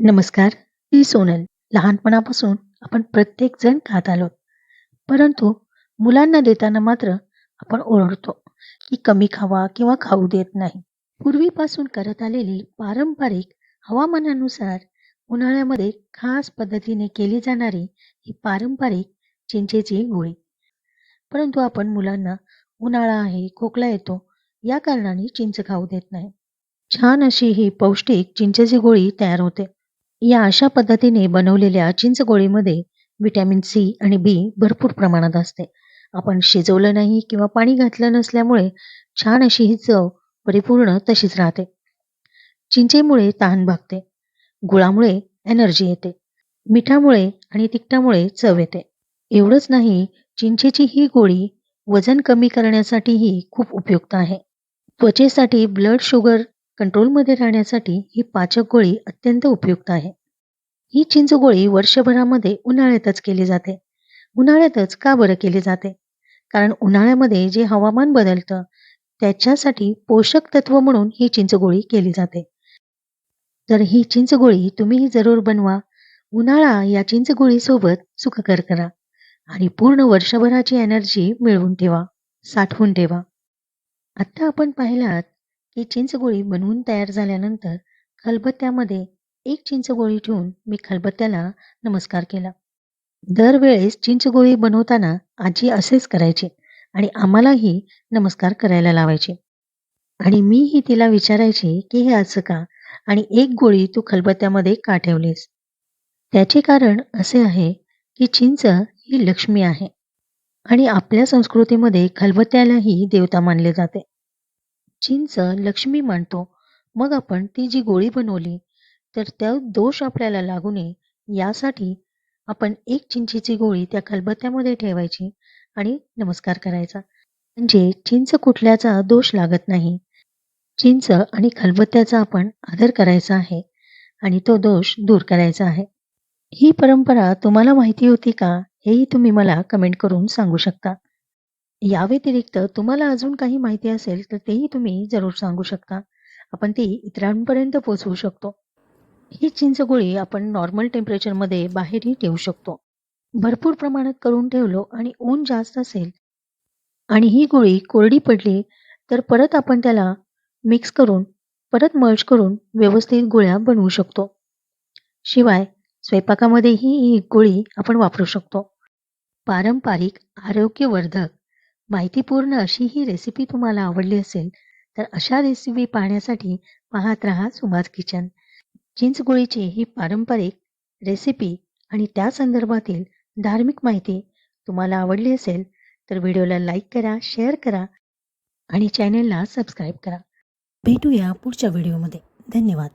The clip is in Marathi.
नमस्कार, मी सोनल. लहानपणापासून आपण प्रत्येक जण खात आलो परंतु मुलांना देताना मात्र आपण ओरडतो, की कमी खावा किंवा खाऊ देत नाही. पूर्वीपासून करत आलेली पारंपरिक हवामानानुसार उन्हाळ्यामध्ये खास पद्धतीने केली जाणारी ही पारंपरिक चिंचेची गोळी. परंतु आपण मुलांना उन्हाळा आहे, खोकला येतो या कारणाने चिंच खाऊ देत नाही. छान अशी ही पौष्टिक चिंचेची गोळी तयार होते. या अशा पद्धतीने बनवलेल्या चिंच गोळीमध्ये व्हिटॅमिन सी आणि बी भरपूर प्रमाणात असते. आपण शिजवलं नाही किंवा पाणी घातलं नसल्यामुळे छान अशी ही चव परिपूर्ण तशीच राहते. चिंचेमुळे तहान भागते. गुळामुळे एनर्जी येते. मिठामुळे आणि तिखटामुळे चव येते. एवढंच नाही, चिंचेची ही गोळी वजन कमी करण्यासाठीही खूप उपयुक्त आहे. त्वचेसाठी ब्लड शुगर कंट्रोलमध्ये राहण्यासाठी ही पाचक गोळी अत्यंत उपयुक्त आहे. ही चिंच गोळी वर्षभरामध्ये उन्हाळ्यातच केली जाते. उन्हाळ्यातच का बरं केली जाते? कारण उन्हाळ्यामध्ये जे हवामान बदलतं त्याच्यासाठी पोषक तत्व म्हणून ही चिंच गोळी केली जाते. तर ही चिंच गोळी तुम्हीही जरूर बनवा. उन्हाळा या चिंच गोळीसोबत सुखकर करा आणि पूर्ण वर्षभराची एनर्जी मिळवून ठेवा, साठवून ठेवा. आता आपण पाहिलात, की चिंच गोळी बनवून तयार झाल्यानंतर खलबत्त्यामध्ये एक चिंच गोळी ठेवून मी खलबत्त्याला नमस्कार केला. दरवेळेस चिंच गोळी बनवताना आजी असेच करायची आणि आम्हालाही नमस्कार करायला लावायची. आणि मीही तिला विचारायचे, की हे असं का? आणि एक गोळी तू खलबत्त्यामध्ये का ठेवलीस? त्याचे कारण असे आहे, की चिंच ही लक्ष्मी आहे आणि आपल्या संस्कृतीमध्ये खलबत्त्यालाही देवता मानले जाते. चिंच लक्ष्मी मानतो. मग आपण ती जी गोळी बनवली, तर त्या दोष आपल्याला लागू नये यासाठी आपण एक चिंचेची गोळी त्या खलबत्त्यामध्ये ठेवायची आणि नमस्कार करायचा. म्हणजे चिंच कुठल्याचा दोष लागत नाही. चिंच आणि खलबत्त्याचा आपण आदर करायचा आहे आणि तो दोष दूर करायचा आहे. ही परंपरा तुम्हाला माहिती होती का? हेही तुम्ही मला कमेंट करून सांगू शकता. या व्यतिरिक्त तुम्हाला अजून काही माहिती असेल तर तेही तुम्ही जरूर सांगू शकता. आपण ती इतरांपर्यंत पोहोचवू शकतो. ही चिंच गोळी आपण नॉर्मल टेम्परेचरमध्ये बाहेरही ठेवू शकतो. भरपूर प्रमाणात करून ठेवलो आणि ऊन जास्त असेल आणि ही गोळी कोरडी पडली तर परत आपण त्याला मिक्स करून, परत मर्ज करून व्यवस्थित गोळ्या बनवू शकतो. शिवाय स्वयंपाकामध्येही ही गोळी आपण वापरू शकतो. पारंपरिक, आरोग्यवर्धक, माहितीपूर्ण अशी ही रेसिपी तुम्हाला आवडली असेल तर अशा रेसिपी पाहण्यासाठी पाहत रहा सुभाष किचन. चिंच गोळीची ही पारंपरिक रेसिपी आणि त्या संदर्भातील धार्मिक माहिती तुम्हाला आवडली असेल तर व्हिडिओला लाईक करा, शेअर करा आणि चॅनेलला सबस्क्राईब करा. भेटूया पुढच्या व्हिडिओमध्ये. धन्यवाद.